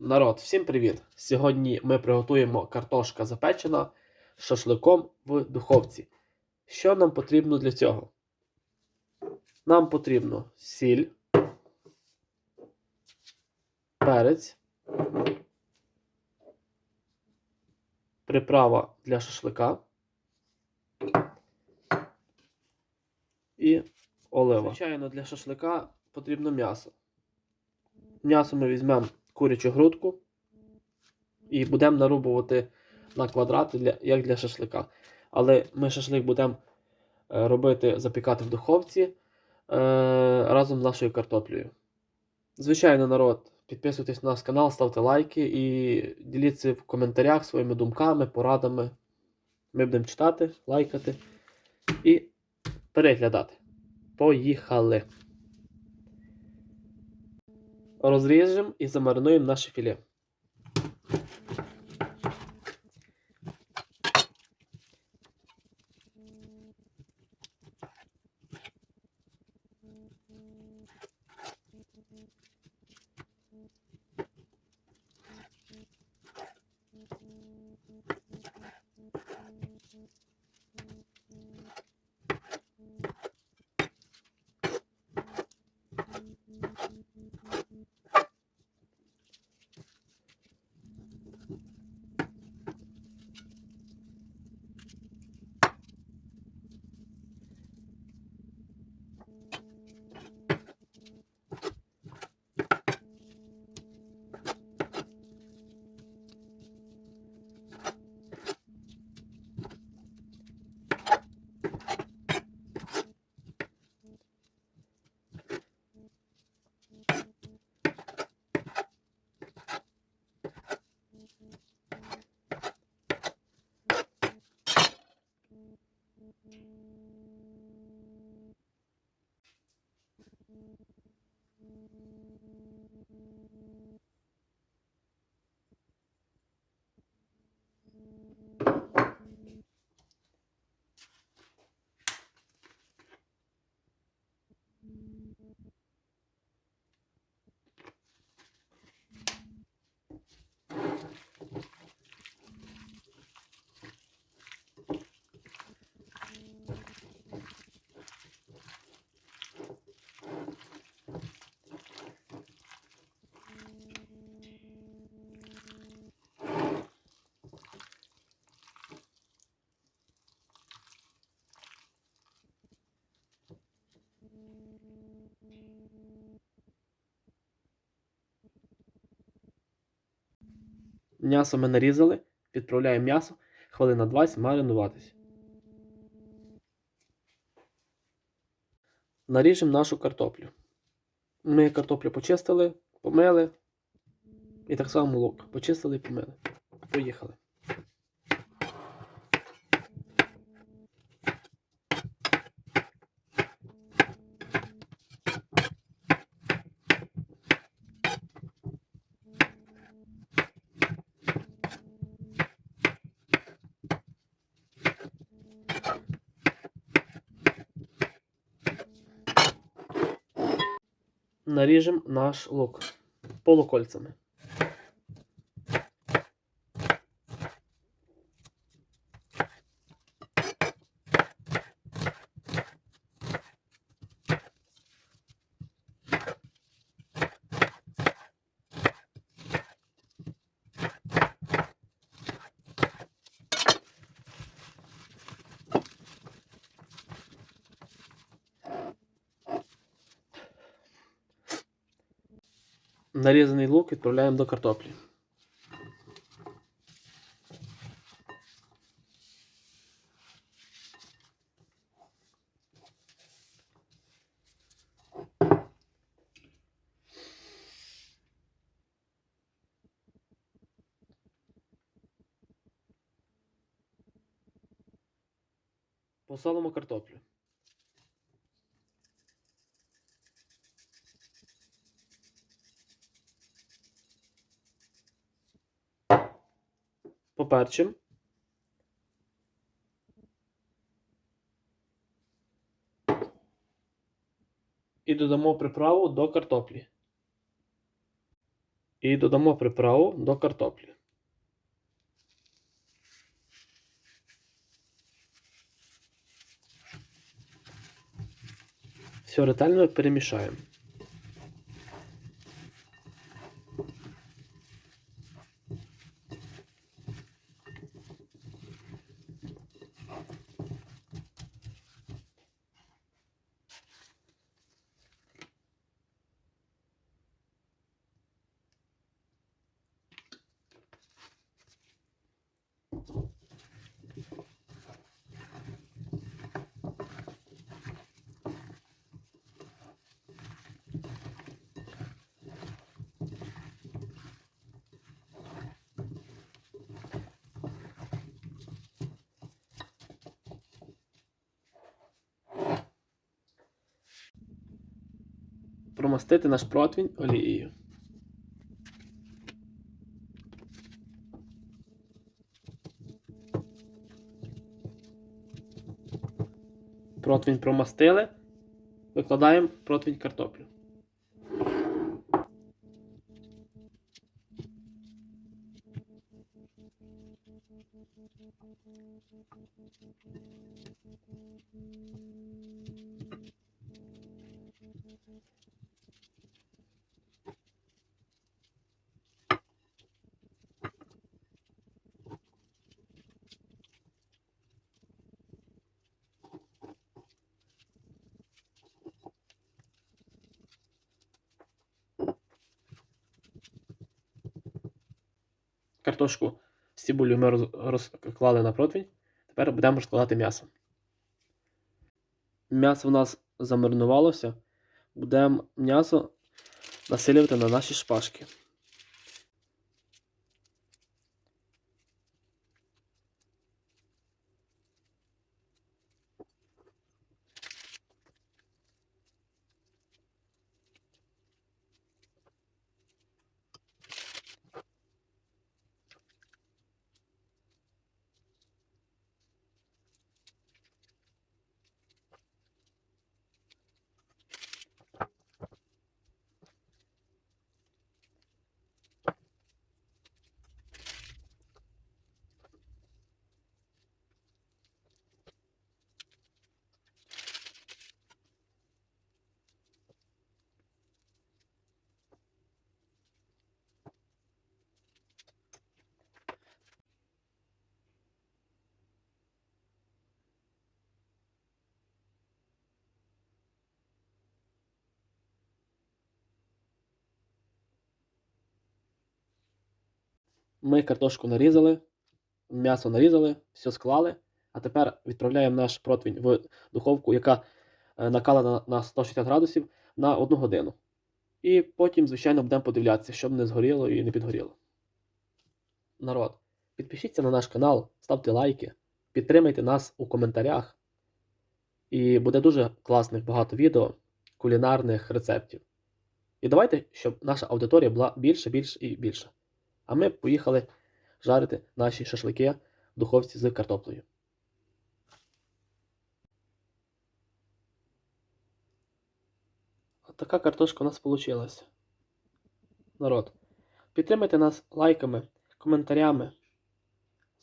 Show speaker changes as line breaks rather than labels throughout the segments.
Народ, всім привіт! Сьогодні ми приготуємо картошка запечена з шашликом в духовці. Що нам потрібно для цього? Нам потрібно сіль, перець, приправа для шашлика і олива. Звичайно, для шашлика потрібно м'ясо. М'ясо ми візьмемо курячу грудку і будемо нарубувати на квадрати, для, як для шашлика. Але ми шашлик будемо е, робити, запікати в духовці е, разом з нашою картоплею. Звичайно, народ, підписуйтесь на наш канал, ставте лайки і діліться в коментарях своїми думками, порадами. Ми будемо читати, лайкати і переглядати. Поїхали! Розріжемо і замаринуємо наше філе. М'ясо ми нарізали, відправляємо м'ясо, хвилина 20 маринуватись. Наріжемо нашу картоплю. Ми картоплю почистили, помили. І так само лук. Почистили і помили. Поїхали. Наріжемо наш лук полукольцями. Нарізаний лук відправляємо до картоплі. Посолимо картоплю. Поперчим. І додамо приправу до картоплі. І додамо приправу до картоплі. Все ретельно перемішаємо. Промастити наш противень олією. Противень промастили. Викладаємо противень картоплю. Картошку з цибулею ми розклали на противень. Тепер будемо розкладати м'ясо. М'ясо в нас замаринувалося. Будемо м'ясо насилювати на наші шпажки. Ми картошку нарізали, м'ясо нарізали, все склали. А тепер відправляємо наш противень в духовку, яка е, накалена на 160 градусів на 1 годину. І потім, звичайно, будемо подивлятися, щоб не згоріло і не підгоріло. Народ, підпишіться на наш канал, ставте лайки, підтримайте нас у коментарях. І буде дуже класних багато відео, кулінарних рецептів. І давайте, щоб наша аудиторія була більше, більше і більше. А ми поїхали жарити наші шашлики в духовці з картоплею. От така картошка у нас вийшла. Народ, підтримайте нас лайками, коментарями.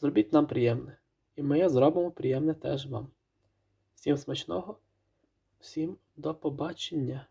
Зробіть нам приємне. І ми зробимо приємне теж вам. Всім смачного, всім до побачення!